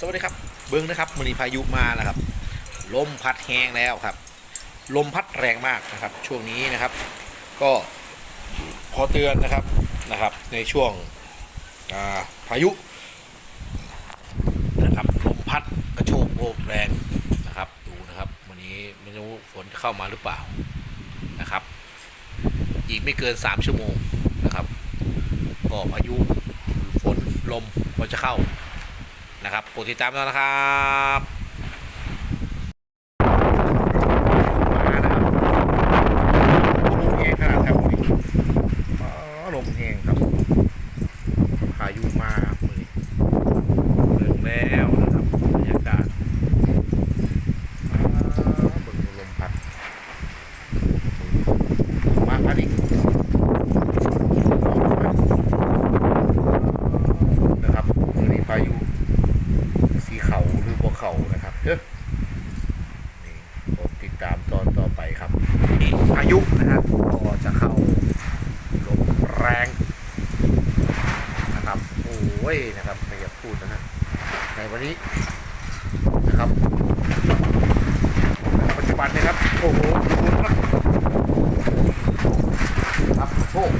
สวัสดีครับ เบิ้งนะครับมือนีพายุมาแล้วครับ ลมพัดแห้งแล้วครับ ลมพัดแรงมากนะครับ ช่วงนี้นะครับ ก็ขอเตือนนะครับนะครับ ในช่วงาพายุนะครับลมพัดกระโชกโลกแรงนะครับดูนะครับวันนี้ไม่รู้ฝนจะเข้ามาหรือเปล่านะครับ อีกไม่เกิน 3 ชั่วโมงนะครับ ก็พายุฝนลมก็จะเข้า นะครับโปรดติดตามด้วยนะครับมานะครับลมแห้งขนาดครับอ๋อลมแห้งครับพายุมามือเริ่มแล้วนะครับบรรยากาศอ่าเบิ่งดูลมพัดมาพัดอีก นะครับมือนี้พายุสีเขาหรือบัวเขานะครับเด้อนี่ผมติดตามตอนต่อไปครับนี่พา ยุนะครับก็จะเข้าลมแรงนะครับโอ้ยนะครับไม่อยากพูดนะฮะในวันนี้นะครับปัจจุบันนะครับโอ้โหคุณครับโชค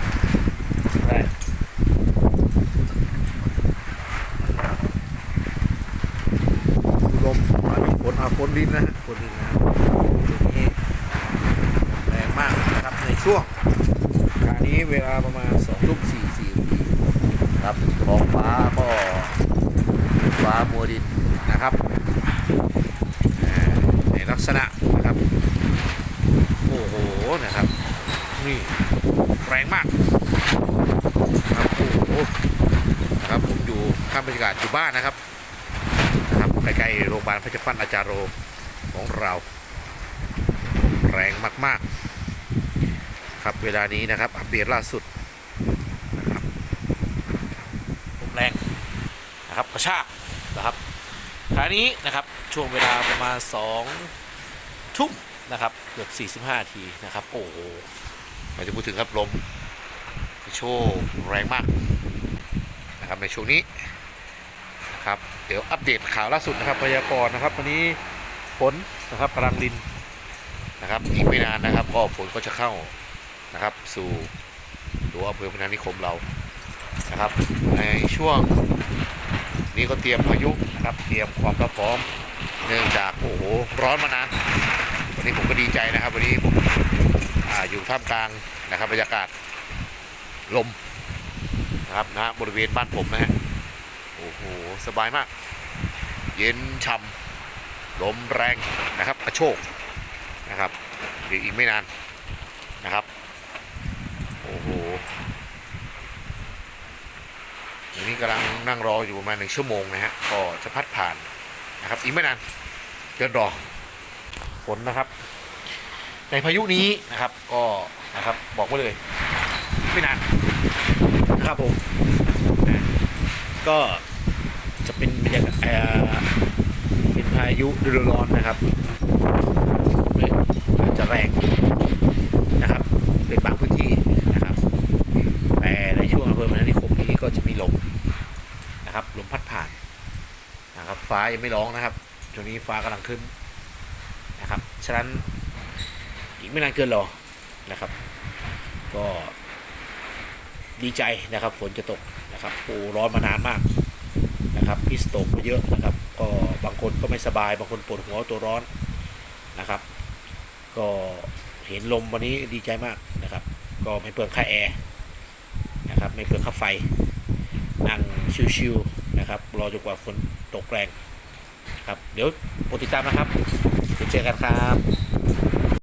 แรงลมฝนอาฝนดินนะฮะฝนดินนะฮะช่วงนี้แรงมากนะครับใน ช่วงขณะนี้เวลาประมาณ2ทุ่ม44นาทีครับท้องฟ้าก็ฟ้ามัวดินนะครับ ในลักษณะนะครับ โอ้โหนะครับ นี่แรงมากนะครับโอ้โหนะครับผมอยู่ข้ามบรรยากาศอยู่บ้านนะครับนะครับใกล้ๆโรงพยาบาลพระเจ้าปั้นอาจารย์โรของเรา แรงมากๆ ครับเวลานี้นะครับ อัปเดตล่าสุดนะครับลมแรงนะครับกระชากนะครับขณะนี้นะครับช่วงเวลาประมาณ2ทุ่มนะครับเกือบ45นาทีนะครับ โอ้โหเราจะพูดถึงครับลมกระโชกแรงมากนะครับในช่วงนี้ครับเดี๋ยวอัปเดตข่าวล่าสุดนะครับพยากรณ์นะครับวันนี้ฝนนะครับกำลังดินนะครับอีกไม่นานนะครับ ก็ฝนก็จะเข้า นะครับ สู่ตัวอำเภอพนานิคมเรานะครับ ในช่วงนี้ก็เตรียมพายุนะครับ เตรียมความพร้อม เนื่องจากโอ้โหร้อนมานานวันนี้ผมก็ดีใจนะครับ วันนี้ผมออยู่ท่ามกลางนะครับบรรยากาศลมนะครับนะบริเวณบ้านผมนะฮะโอ้โหสบายมาก เย็นช่ำลมแรงนะครับกระโชกนะครับเดี๋ยวอีกไม่นานนะครับ โอ้โหวัน นั่งรออยู่ประมาณหนึ่งชั่วโมงนะฮะก็จะพัดผ่านนะครับอีกไม่นานเดินรอฝนนะครับ ในพายุนี้นะครับก็นะครับบอกไว้เลย ไม่นานนะครับผมนะก็จะเป็นบรรยากาศเอ่อเป็นพายุฤดูร้อนนะครับอาจจะแรงนะครับเป็นบางพื้นที่นะครับ แต่ในช่วงอำเภอพนัสนิคมนี้ก็จะมีลมนะครับลมพัดผ่านนะครับ ฟ้ายังไม่ร้องนะครับช่วงนี้ฟ้ากำลังขึ้นนะครับ ฉะนั้นอีกไม่นานเกินรอนะครับ ก็ดีใจนะครับฝนจะตกนะครับโอ้ร้อนมานานมากนะครับพิสโตกมาเยอะนะครับ ก็บางคนก็ไม่สบายบางคนปวดหัวตัวร้อนนะครับ ก็เห็นลมวันนี้ดีใจมากนะครับ ก็ไม่เปลืองค่าแอร์นะครับไม่เปลืองค่าไฟนั่งชิวๆนะครับรอจนกว่าฝน ตกแรงครับ เดี๋ยวโปรดติดตามนะครับเดี๋ยวเจอกันครับ